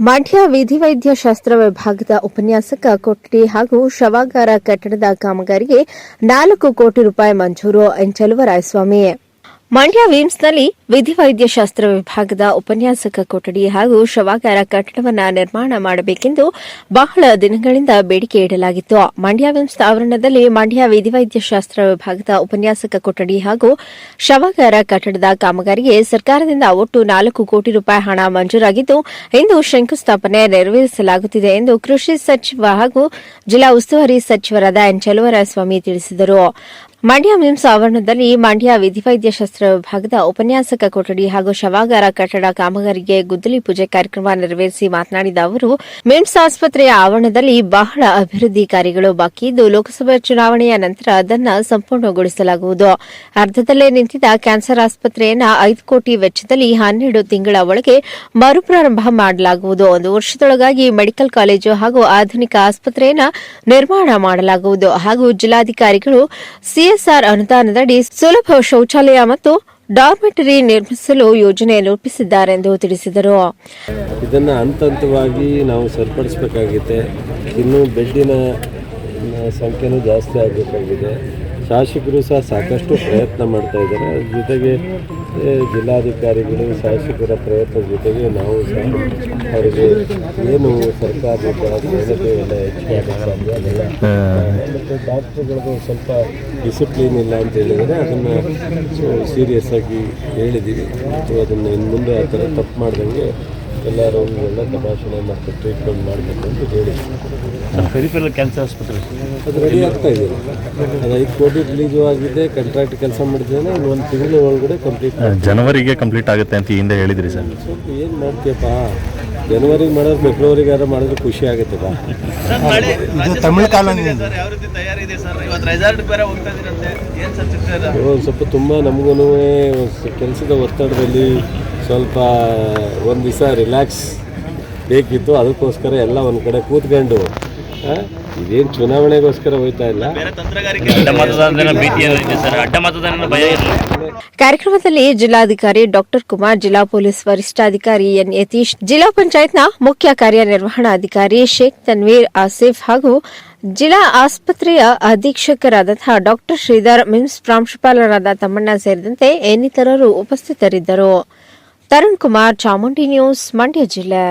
ಮಂಡ್ಯ ವಿಧಿವೈದ್ಯ ಶಾಸ್ತ್ರ ವಿಭಾಗದ ಉಪನ್ಯಾಸಕ ಕೊಠಡಿ ಹಾಗೂ ಶವಾಗಾರ ಕಟ್ಟಡದ ಕಾಮಗಾರಿಗೆ ನಾಲ್ಕು ಕೋಟಿ ರೂಪಾಯಿ ಮಂಜೂರು ಎಂಚಲುವ ಚಲುವರಾಯಸ್ವಾಮಿ. ಮಂಡ್ಯ ವಿಮ್ಸ್ನಲ್ಲಿ ವಿಧಿವೈದ್ಯ ಶಾಸ್ತ್ರ ವಿಭಾಗದ ಉಪನ್ಯಾಸಕ ಕೊಠಡಿ ಹಾಗೂ ಶವಾಗಾರ ಕಟ್ಟಡವನ್ನ ನಿರ್ಮಾಣ ಮಾಡಬೇಕೆಂದು ಬಹಳ ದಿನಗಳಿಂದ ಬೇಡಿಕೆ ಇಡಲಾಗಿತ್ತು. ಮಂಡ್ಯ ವಿಮ್ಸ್ ಆವರಣದಲ್ಲಿ ಮಂಡ್ಯ ವಿಧಿವೈದ್ಯ ಶಾಸ್ತ್ರ ವಿಭಾಗದ ಉಪನ್ಯಾಸಕ ಕೊಠಡಿ ಹಾಗೂ ಶವಾಗಾರ ಕಟ್ಟಡದ ಕಾಮಗಾರಿಗೆ ಸರ್ಕಾರದಿಂದ ಒಟ್ಟು ನಾಲ್ಕು ಕೋಟಿ ರೂಪಾಯಿ ಹಣ ಮಂಜೂರಾಗಿದ್ದು, ಇಂದು ಶಂಕುಸ್ಥಾಪನೆ ನೆರವೇರಿಸಲಾಗುತ್ತಿದೆ ಎಂದು ಕೃಷಿ ಸಚಿವ ಹಾಗೂ ಜಿಲ್ಲಾ ಉಸ್ತುವಾರಿ ಸಚಿವರಾದ ಎನ್ ಚಲುವರಾಯಸ್ವಾಮಿ ತಿಳಿಸಿದರು. ಮಂಡ್ಯ ಮಿಮ್ಸ್ ಆವರಣದಲ್ಲಿ ಮಂಡ್ಯ ವಿಧಿವೈದ್ಯ ಶಾಸ್ತ್ರ ವಿಭಾಗದ ಉಪನ್ಯಾಸಕ ಕೊಠಡಿ ಹಾಗೂ ಶವಾಗಾರ ಕಟ್ಟಡ ಕಾಮಗಾರಿಗೆ ಗುದ್ದಲಿ ಪೂಜೆ ಕಾರ್ಯಕ್ರಮ ನೆರವೇರಿಸಿ ಮಾತನಾಡಿದ ಅವರು, ಮಿಮ್ಸ್ ಆಸ್ಪತ್ರೆಯ ಆವರಣದಲ್ಲಿ ಬಹಳ ಅಭಿವೃದ್ಧಿ ಕಾರ್ಯಗಳು ಬಾಕಿ ಇದ್ದು ಲೋಕಸಭಾ ಚುನಾವಣೆಯ ನಂತರ ಅದನ್ನು ಸಂಪೂರ್ಣಗೊಳಿಸಲಾಗುವುದು. ಅರ್ಧದಲ್ಲೇ ನಿಂತಿದ್ದ ಕ್ಯಾನ್ಸರ್ ಆಸ್ಪತ್ರೆಯನ್ನ ಐದು ಕೋಟಿ ವೆಚ್ಚದಲ್ಲಿ ಹನ್ನೆರಡು ತಿಂಗಳ ಒಳಗೆ ಮರುಪ್ರಾರಂಭ ಮಾಡಲಾಗುವುದು. ಒಂದು ವರ್ಷದೊಳಗಾಗಿ ಮೆಡಿಕಲ್ ಕಾಲೇಜು ಹಾಗೂ ಆಧುನಿಕ ಆಸ್ಪತ್ರೆಯನ್ನ ನಿರ್ಮಾಣ ಮಾಡಲಾಗುವುದು. ಹಾಗೂ ಜಿಲ್ಲಾಧಿಕಾರಿಗಳು ಸಿಎಸ್ಆರ್ ಅನುದಾನದಡಿ ಸುಲಭ ಶೌಚಾಲಯ ಮತ್ತು ಡಾರ್ಮೆಟರಿ ನಿರ್ಮಿಸಲು ಯೋಜನೆ ರೂಪಿಸಿದ್ದಾರೆಂದು ತಿಳಿಸಿದರು. ಇದನ್ನು ಹಂತ ಹಂತವಾಗಿ ನಾವು ಸರಿಪಡಿಸಬೇಕಾಗಿದೆ. ಇನ್ನೂ ಬೆಡ್ಡಿನ ಸಂಖ್ಯೆನೂ ಜಾಸ್ತಿ ಆಗಬೇಕಾಗಿದೆ. ಶಾಸಕರು ಸಹ ಸಾಕಷ್ಟು ಪ್ರಯತ್ನ ಮಾಡ್ತಾ ಇದ್ದಾರೆ. ಅದ್ರ ಜೊತೆಗೆ ಜಿಲ್ಲಾಧಿಕಾರಿಗಳು ಶಾಸಕರ ಪ್ರಯತ್ನದ ಜೊತೆಗೆ ನಾವು ಸಹ ಅವರಿಗೆ ಏನು ಸರ್ಕಾರದ ಸೌಲಭ್ಯ ಎಲ್ಲ ಹೆಚ್ಚು ಸಾಧ್ಯ ಅದೆಲ್ಲ ಮತ್ತು ಡಾಕ್ಟ್ರುಗಳಿಗೂ ಸ್ವಲ್ಪ ಡಿಸಿಪ್ಲಿನ್ ಇಲ್ಲ ಅಂತ ಹೇಳಿದರೆ ಅದನ್ನು ಸೀರಿಯಸ್ ಆಗಿ ಹೇಳಿದ್ದೀವಿ. ಮತ್ತು ಅದನ್ನು ಇನ್ನು ಮುಂದೆ ಆ ಥರ ತಪ್ಪು ಮಾಡ್ದಂಗೆ ಎಲ್ಲ ರೋಗಿಗಳನ್ನ ತಪಾಸಣೆ ಮತ್ತು ಟ್ರೀಟ್ಮೆಂಟ್ ಮಾಡಬೇಕು ಅಂತ ಹೇಳಿ. ಪೆರಿಫೆರಲ್ ಕ್ಯಾನ್ಸರ್ ಆಸ್ಪತ್ರೆ. ಅದು ರೆಡಿ ಆಗ್ತಾ ಇದೆ. ಅದು ಐದು ಕೋಟಿ ರಿಲೀಸು ಆಗಿದೆ ಕಾಂಟ್ರಾಕ್ಟ್ ಕೆಲಸ ಮಾಡಿದ್ದೇನೆ ಒಂದು ತಿಂಗಳ ಒಳಗಡೆ ಕಂಪ್ಲೀಟ್ ಜನವರಿಗೆ ಕಂಪ್ಲೀಟ್ ಆಗುತ್ತೆ ಅಂತ ಹಿಂದೆ ಹೇಳಿದ್ರಿ ಸರ್. ಸ್ವಲ್ಪ ಏನು ಮಾಡ್ತೀಯಪ್ಪ? ಜನವರಿಗೆ ಮಾಡೋದು ಫೆಬ್ರವರಿಗಾರ ಮಾಡಿದ್ರೆ ಖುಷಿ ಆಗುತ್ತೆ ಇದು ತಮಿಳು ಕಾಲೋನಿ ಸರ್ ಯಾವ ರೀತಿ ತಯಾರಿದೆ ಸರ್? ಇವತ್ತು ರೆಸಾರ್ಟ್ ಬೇರೆ ಹೋಗ್ತಾ ಇದೀರಂತೆ. ಏನ್ ಸರ್ ಚಿತ್ರ ಒಂದು ಸ್ವಲ್ಪ ತುಂಬ ನಮಗೂ ಕೆಲಸದ ಒತ್ತಡದಲ್ಲಿ ಸ್ವಲ್ಪ ಒಂದು ದಿವಸ ರಿಲ್ಯಾಕ್ಸ್ ಬೇಕಿತ್ತು. ಅದಕ್ಕೋಸ್ಕರ ಎಲ್ಲ ಒಂದು ಕಡೆ ಕೂತ್ಕೊಂಡು ಇದೇನು ಚುನಾವಣೆಗೋಸ್ಕರ ಹೋಯ್ತಾ ಇಲ್ಲ. ಕಾರ್ಯಕ್ರಮದಲ್ಲಿ ಜಿಲ್ಲಾಧಿಕಾರಿ ಡಾಕ್ಟರ್ ಕುಮಾರ್ ಜಿಲ್ಲಾ ಪೊಲೀಸ್ ವರಿಷ್ಠಾಧಿಕಾರಿ ಎನ್ ಯತೀಶ್ ಜಿಲ್ಲಾ ಪಂಚಾಯತ್ನ ಮುಖ್ಯ ಕಾರ್ಯನಿರ್ವಹಣಾಧಿಕಾರಿ ಶೇಖ್ ತನ್ವೀರ್ ಆಸಿಫ್ ಹಾಗೂ ಜಿಲ್ಲಾ ಆಸ್ಪತ್ರೆಯ ಅಧೀಕ್ಷಕರಾದಂತಹ ಡಾಕ್ಟರ್ ಶ್ರೀಧರ್ ಮಿಮ್ಸ್ ಪ್ರಾಂಶುಪಾಲರಾದ ತಮ್ಮಣ್ಣ ಸೇರಿದಂತೆ ಇನ್ನಿತರರು ಉಪಸ್ಥಿತರಿದ್ದರು. ತರುಣ್ ಕುಮಾರ್ ಚಾಮುಂಡಿ ನ್ಯೂಸ್ ಮಂಡ್ಯ ಜಿಲ್ಲೆ